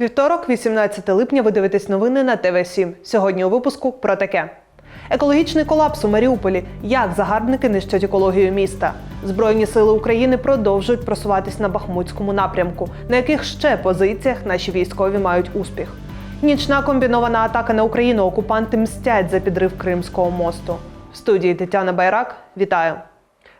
Вівторок, 18 липня, ви дивитесь новини на ТВ 7 Сьогодні у випуску про таке. Екологічний колапс у Маріуполі. Як загарбники нищать екологію міста? Збройні сили України продовжують просуватись на Бахмутському напрямку, на яких ще позиціях наші військові мають успіх. Нічна комбінована атака на Україну. Окупанти мстять за підрив Кримського мосту. В студії Тетяна Байрак. Вітаю!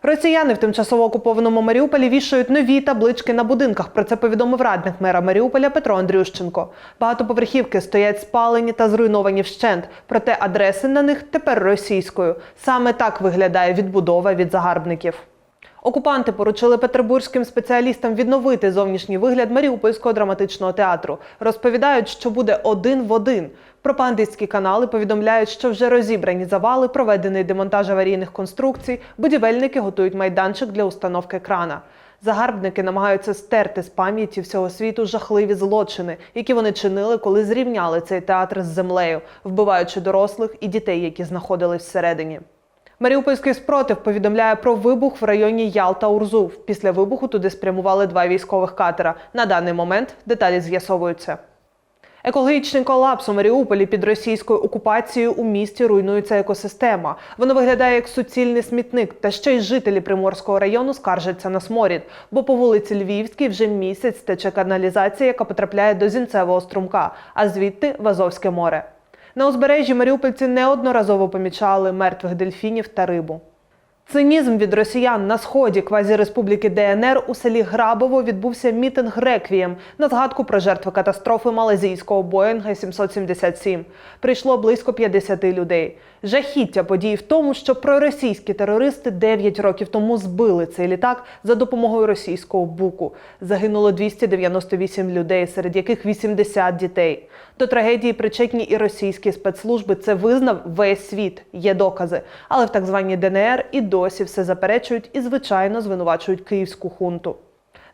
Росіяни в тимчасово окупованому Маріуполі вішають нові таблички на будинках. Про це повідомив радник мера Маріуполя Петро Андрющенко. Багатоповерхівки стоять спалені та зруйновані вщент, проте адреси на них тепер російською. Саме так виглядає відбудова від загарбників. Окупанти поручили петербурзьким спеціалістам відновити зовнішній вигляд Маріупольського драматичного театру. Розповідають, що буде один в один. Пропагандистські канали повідомляють, що вже розібрані завали, проведений демонтаж аварійних конструкцій. Будівельники готують майданчик для установки крана. Загарбники намагаються стерти з пам'яті всього світу жахливі злочини, які вони чинили, коли зрівняли цей театр з землею, вбиваючи дорослих і дітей, які знаходились всередині. Маріупольський спротив повідомляє про вибух в районі Ялта-Урзув. Після вибуху туди спрямували два військових катера. На даний момент деталі з'ясовуються. Екологічний колапс у Маріуполі під російською окупацією у місті руйнується екосистема. Воно виглядає як суцільний смітник. Та ще й жителі Приморського району скаржаться на сморід, бо по вулиці Львівській вже місяць тече каналізація, яка потрапляє до Зінцевого струмка, а звідти в Азовське море. На узбережжі маріупольці неодноразово помічали мертвих дельфінів та рибу. Цинізм від росіян на сході квазіреспубліки ДНР у селі Грабово відбувся мітинг реквієм на згадку про жертви катастрофи малазійського Боїнга 777. Прийшло близько 50 людей. Жахіття подій в тому, що проросійські терористи 9 років тому збили цей літак за допомогою російського буку. Загинуло 298 людей, серед яких 80 дітей. До трагедії причетні і російські спецслужби. Це визнав весь світ. Є докази. Але в так званій ДНР і досі все заперечують і, звичайно, звинувачують київську хунту.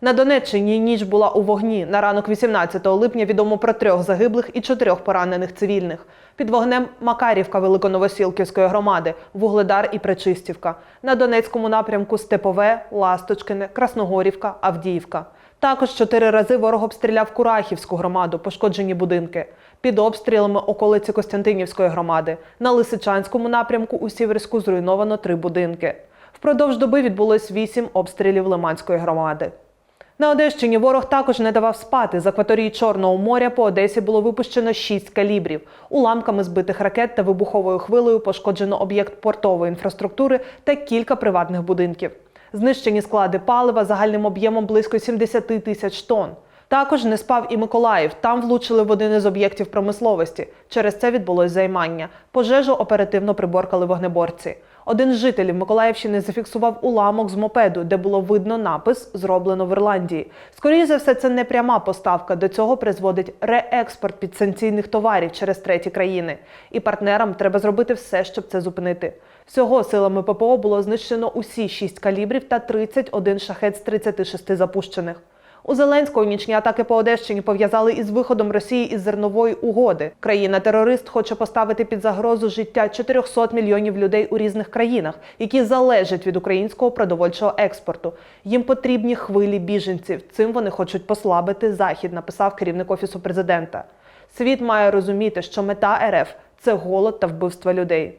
На Донеччині ніч була у вогні. На ранок 18 липня відомо про трьох загиблих і чотирьох поранених цивільних. Під вогнем Макарівка Великоновосілківської громади, Вугледар і Пречистівка. На Донецькому напрямку Степове, Ласточкине, Красногорівка, Авдіївка. Також чотири рази ворог обстріляв Курахівську громаду, пошкоджені будинки. Під обстрілами околиці Костянтинівської громади. На Лисичанському напрямку у Сіверську зруйновано три будинки. Впродовж доби відбулось вісім обстрілів Лиманської громади. На Одещині ворог також не давав спати. З акваторії Чорного моря по Одесі було випущено шість калібрів. Уламками збитих ракет та вибуховою хвилею пошкоджено об'єкт портової інфраструктури та кілька приватних будинків. Знищені склади палива загальним об'ємом близько 70 тисяч тонн. Також не спав і Миколаїв. Там влучили в один із об'єктів промисловості. Через це відбулось займання. Пожежу оперативно приборкали вогнеборці. Один з жителів Миколаївщини зафіксував уламок з мопеду, де було видно напис Зроблено в Ірландії. Скоріше за все, це не пряма поставка. До цього призводить реекспорт підсанкційних товарів через треті країни. І партнерам треба зробити все, щоб це зупинити. Всього силами ППО було знищено усі шість калібрів та 31 шахет з 36 запущених. У Зеленського нічні атаки по Одещині пов'язали із виходом Росії із зернової угоди. Країна-терорист хоче поставити під загрозу життя 400 мільйонів людей у різних країнах, які залежать від українського продовольчого експорту. Їм потрібні хвилі біженців. Цим вони хочуть послабити захід, написав керівник офісу президента. Світ має розуміти, що мета РФ це голод та вбивство людей.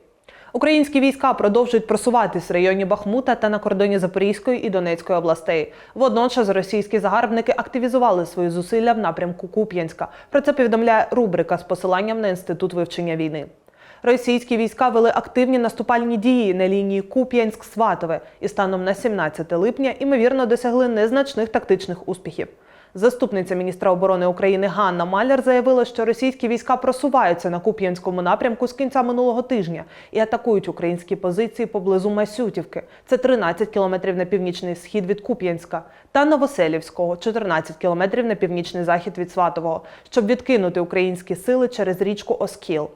Українські війська продовжують просуватись в районі Бахмута та на кордоні Запорізької і Донецької областей. Водночас російські загарбники активізували свої зусилля в напрямку Куп'янська. Про це повідомляє рубрика з посиланням на інститут вивчення війни. Російські війська вели активні наступальні дії на лінії Куп'янськ-Сватове і станом на 17 липня ймовірно досягли незначних тактичних успіхів. Заступниця міністра оборони України Ганна Маляр заявила, що російські війська просуваються на Куп'янському напрямку з кінця минулого тижня і атакують українські позиції поблизу Масютівки. Це 13 кілометрів на північний схід від Куп'янська, та Новоселівського 14 кілометрів на північний захід від Сватового, щоб відкинути українські сили через річку Оскіл.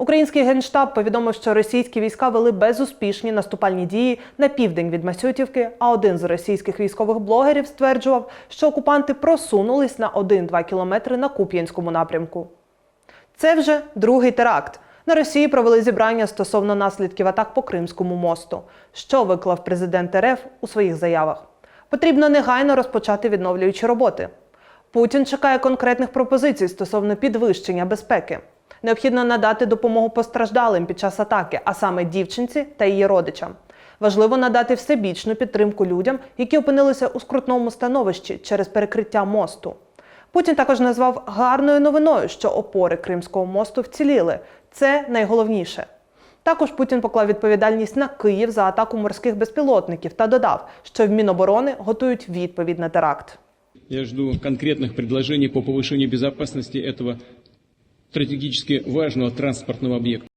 Український генштаб повідомив, що російські війська вели безуспішні наступальні дії на південь від Масютівки. А один з російських військових блогерів стверджував, що окупанти просунулись на 1-2 кілометри на Куп'янському напрямку. Це вже другий теракт. На Росії провели зібрання стосовно наслідків атак по Кримському мосту. Що виклав президент РФ у своїх заявах? Потрібно негайно розпочати відновлюючі роботи. Путін чекає конкретних пропозицій стосовно підвищення безпеки. Необхідно надати допомогу постраждалим під час атаки, а саме дівчинці та її родичам. Важливо надати всебічну підтримку людям, які опинилися у скрутному становищі через перекриття мосту. Путін також назвав гарною новиною, що опори Кримського мосту вціліли. Це найголовніше. Також Путін поклав відповідальність на Київ за атаку морських безпілотників та додав, що в Міноборони готують відповідь на теракт. Я жду конкретных предложений по повышению безопасности этого стратегически важного транспортного объекта.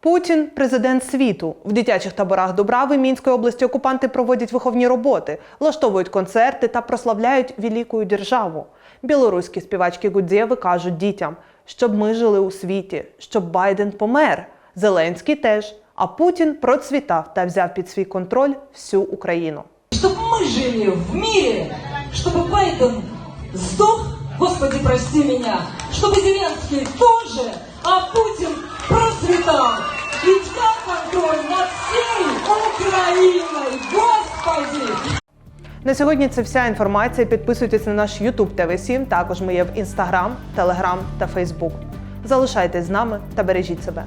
Путін президент світу. В дитячих таборах Дубрави Мінської області окупанти проводять виховні роботи, влаштовують концерти та прославляють велику державу. Білоруські співачки Гудзєви кажуть дітям, щоб ми жили у світі, щоб Байден помер. Зеленський теж. А Путін процвітав та взяв під свій контроль всю Україну. Чтобы мы жили в мире, чтобы Байден сдох, Господи, прости меня, чтобы Зеленский тоже, а Путин процветал. Ведь как контроль над всей Украиной, Господи! На сьогодні це вся інформація. Підписуйтесь на наш YouTube tv 7 Також ми є в Instagram, Telegram та Facebook. Залишайтесь з нами та бережіть себе.